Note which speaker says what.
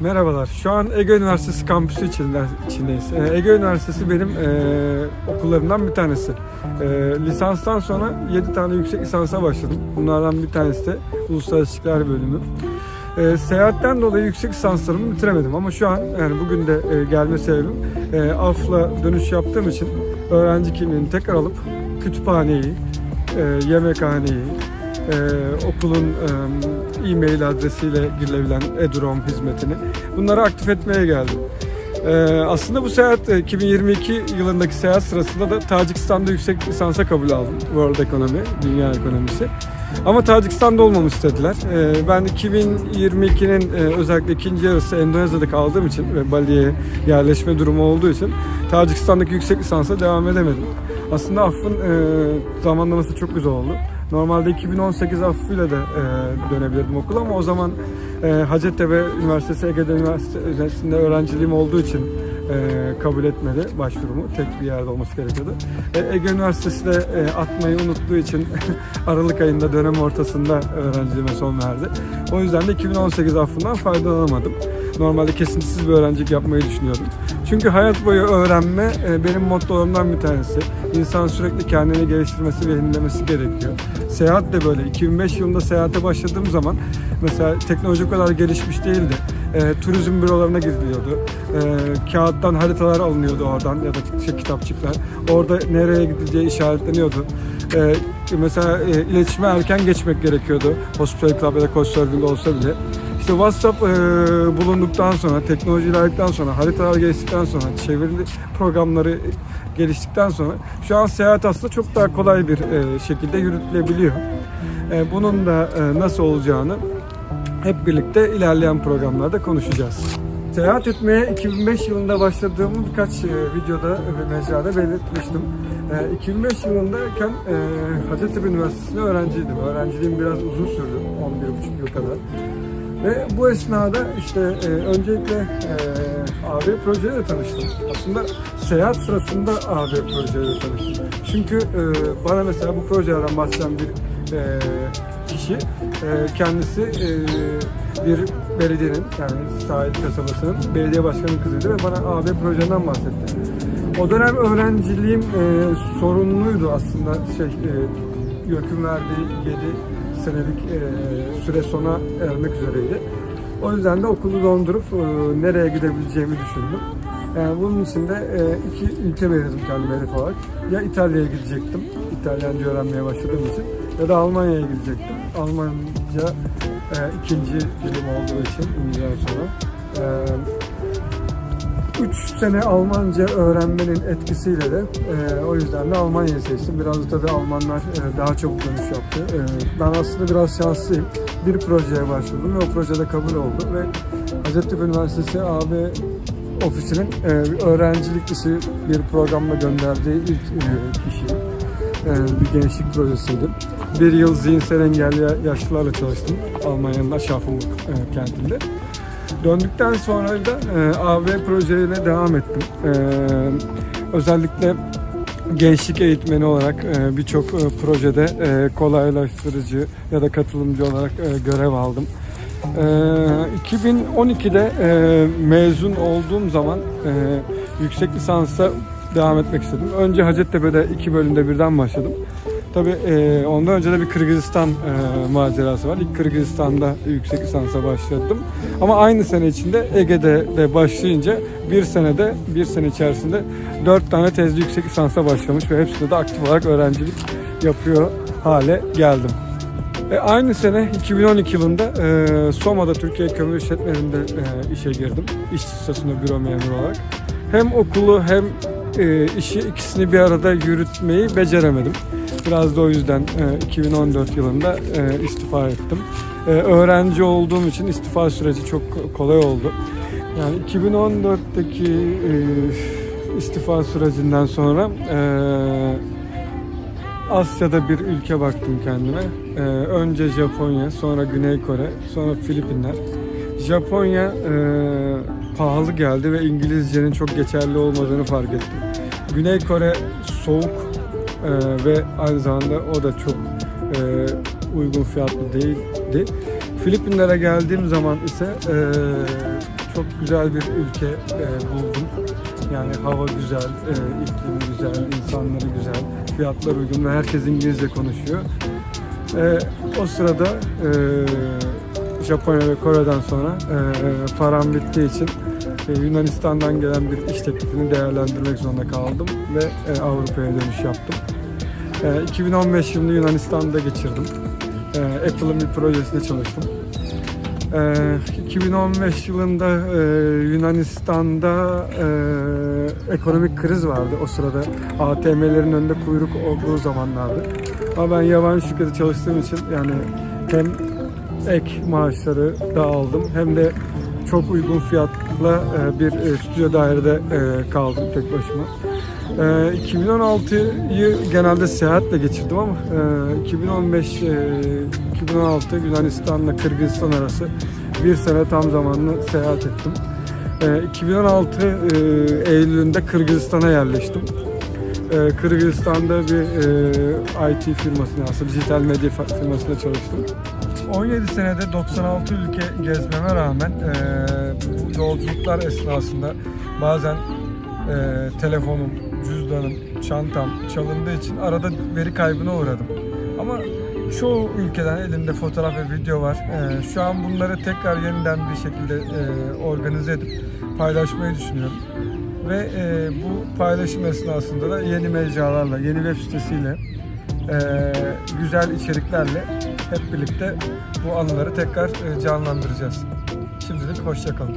Speaker 1: Merhabalar. Şu an Ege Üniversitesi kampüsü içinde, içindeyiz. Ee, Ege Üniversitesi benim e, okullarımdan bir tanesi. E, lisanstan sonra 7 tane yüksek lisansa başladım. Bunlardan bir tanesi de Uluslararası İlişkiler Bölümü. E, seyahatten dolayı yüksek lisanslarımı bitiremedim ama şu an yani bugün de e, gelme sebebim e, AF'la dönüş yaptığım için öğrenci kimliğini tekrar alıp kütüphaneyi, e, yemekhaneyi, e, okulun e, e-mail adresiyle girilebilen Edurom hizmetini bunları aktif etmeye geldim. E, aslında bu seyahat e, 2022 yılındaki seyahat sırasında da Tacikistan'da yüksek lisansa kabul aldım. World Economy, Dünya Ekonomisi. Ama Tacikistan'da olmamı istediler. E, ben 2022'nin e, özellikle ikinci yarısı Endonezya'da kaldığım için ve Bali'ye yerleşme durumu olduğu için Tacikistan'daki yüksek lisansa devam edemedim. Aslında affın e, zamanlaması çok güzel oldu. Normalde 2018 affıyla da e, dönebilirdim okula ama o zaman e, Hacettepe Üniversitesi Ege'de Üniversitesi'nde öğrenciliğim olduğu için e, kabul etmedi başvurumu. Tek bir yerde olması gerekiyordu. E, Ege Üniversitesi de e, atmayı unuttuğu için Aralık ayında dönem ortasında öğrenciliğime son verdi. O yüzden de 2018 affından faydalanamadım. Normalde kesintisiz bir öğrencilik yapmayı düşünüyordum. Çünkü hayat boyu öğrenme e, benim mottolarımdan bir tanesi. İnsan sürekli kendini geliştirmesi ve yenilemesi gerekiyor. Seyahat de böyle. 2005 yılında seyahate başladığım zaman mesela teknoloji kadar gelişmiş değildi. E, turizm bürolarına giriliyordu. E, kağıttan haritalar alınıyordu oradan ya da şey, kitapçıklar. Orada nereye gidileceği işaretleniyordu. E, mesela e, iletişime erken geçmek gerekiyordu. Hospital Club ya da Couchsurfing olsa bile. İşte WhatsApp e, bulunduktan sonra, teknoloji ilerledikten sonra, haritalar geliştikten sonra, çevrili programları geliştikten sonra şu an seyahat aslında çok daha kolay bir e, şekilde yürütülebiliyor. E, bunun da e, nasıl olacağını hep birlikte ilerleyen programlarda konuşacağız. Seyahat etmeye 2005 yılında başladığımı birkaç videoda ve mecrada belirtmiştim. E, 2005 yılındayken Hacettepe Üniversitesi'nde öğrenciydim. Öğrenciliğim biraz uzun sürdü, 11,5 yıl kadar. Ve bu esnada işte e, öncelikle e, AB projeyle tanıştım. Aslında seyahat sırasında AB projeyle tanıştım. Çünkü e, bana mesela bu projelerden bahseden bir e, kişi e, kendisi e, bir belediyenin yani sahil kasabasının belediye başkanının kızıydı ve bana AB projeden bahsetti. O dönem öğrenciliğim e, sorunluydu aslında şey e, YÖK'ün verdiği 7 senelik e, süre sona ermek üzereydi. O yüzden de okulu dondurup e, nereye gidebileceğimi düşündüm. Yani bunun için de e, iki ülke belirledim kendime hedef olarak. Ya İtalya'ya gidecektim, İtalyanca öğrenmeye başladığım için ya da Almanya'ya gidecektim. Almanca ikinci dilim olduğu için İngilizce'den sonra. 3 sene Almanca öğrenmenin etkisiyle de e, o yüzden de Almanya'yı seçtim. Biraz da tabii Almanlar e, daha çabuk dönüş yaptı. E, ben aslında biraz şanslıyım. Bir projeye başvurdum ve o projede kabul oldu ve Hacettepe Üniversitesi AB ofisinin e, öğrencilik dışı bir programla gönderdiği ilk e, kişiyim. E, bir gençlik projesiydi. Bir yıl zihinsel engelli yaşlılarla çalıştım Almanya'nın Aschaffenburg e, kentinde. Döndükten sonra da e, AB projelerine devam ettim. E, özellikle gençlik eğitmeni olarak e, birçok e, projede e, kolaylaştırıcı ya da katılımcı olarak e, görev aldım. E, 2012'de e, mezun olduğum zaman e, yüksek lisansa devam etmek istedim. Önce Hacettepe'de iki bölümde birden başladım. Tabii e, ondan önce de bir Kırgızistan e, macerası var. İlk Kırgızistan'da yüksek lisansa başladım. Ama aynı sene içinde Ege'de de başlayınca bir senede, bir sene içerisinde dört tane tezli yüksek lisansa başlamış ve hepsinde de aktif olarak öğrencilik yapıyor hale geldim. E, aynı sene 2012 yılında e, Soma'da Türkiye Kömür İşletmelerinde e, işe girdim. İşçi statüsünde büro memuru olarak. Hem okulu hem e, işi ikisini bir arada yürütmeyi beceremedim. Biraz da o yüzden e, 2014 yılında e, istifa ettim. E, öğrenci olduğum için istifa süreci çok kolay oldu. Yani 2014'teki e, istifa sürecinden sonra e, Asya'da bir ülke baktım kendime. Ee, önce Japonya, sonra Güney Kore, sonra Filipinler. Japonya e, pahalı geldi ve İngilizcenin çok geçerli olmadığını fark ettim. Güney Kore soğuk e, ve aynı zamanda o da çok e, uygun fiyatlı değildi. Filipinlere geldiğim zaman ise e, güzel bir ülke e, buldum. Yani hava güzel, e, iklimi güzel, insanları güzel, fiyatlar uygun ve herkes İngilizce konuşuyor. E, o sırada e, Japonya ve Kore'den sonra e, param bittiği için Yunanistan'dan gelen bir iş teklifini değerlendirmek zorunda kaldım ve e, Avrupa'ya dönüş yaptım. E, 2015 yılını Yunanistan'da geçirdim. E, Apple'ın bir projesinde çalıştım. E, 2015 yılında e, Yunanistan'da e, ekonomik kriz vardı. O sırada ATM'lerin önünde kuyruk olduğu zamanlardı. Ama ben yabancı şirkette çalıştığım için yani hem ek maaşları da aldım hem de çok uygun fiyatla e, bir e, stüdyo dairede e, kaldım tek başıma. E, 2016'yı genelde seyahatle geçirdim ama e, 2015 e, 2016 Yunanistan'la Kırgızistan arası bir sene tam zamanlı seyahat ettim. E, 2016 e, Eylül'ünde Kırgızistan'a yerleştim. E, Kırgızistan'da bir e, IT firmasında, aslında dijital medya firmasında çalıştım. 17 senede 96 ülke gezmeme rağmen e, yolculuklar esnasında bazen e, telefonum, cüzdanım, çantam çalındığı için arada veri kaybına uğradım. Ama çoğu ülkeden elimde fotoğraf ve video var. Şu an bunları tekrar yeniden bir şekilde organize edip paylaşmayı düşünüyorum. Ve e, bu paylaşım esnasında da yeni mecralarla, yeni web sitesiyle, e, güzel içeriklerle hep birlikte bu anıları tekrar e, canlandıracağız. Şimdilik hoşçakalın.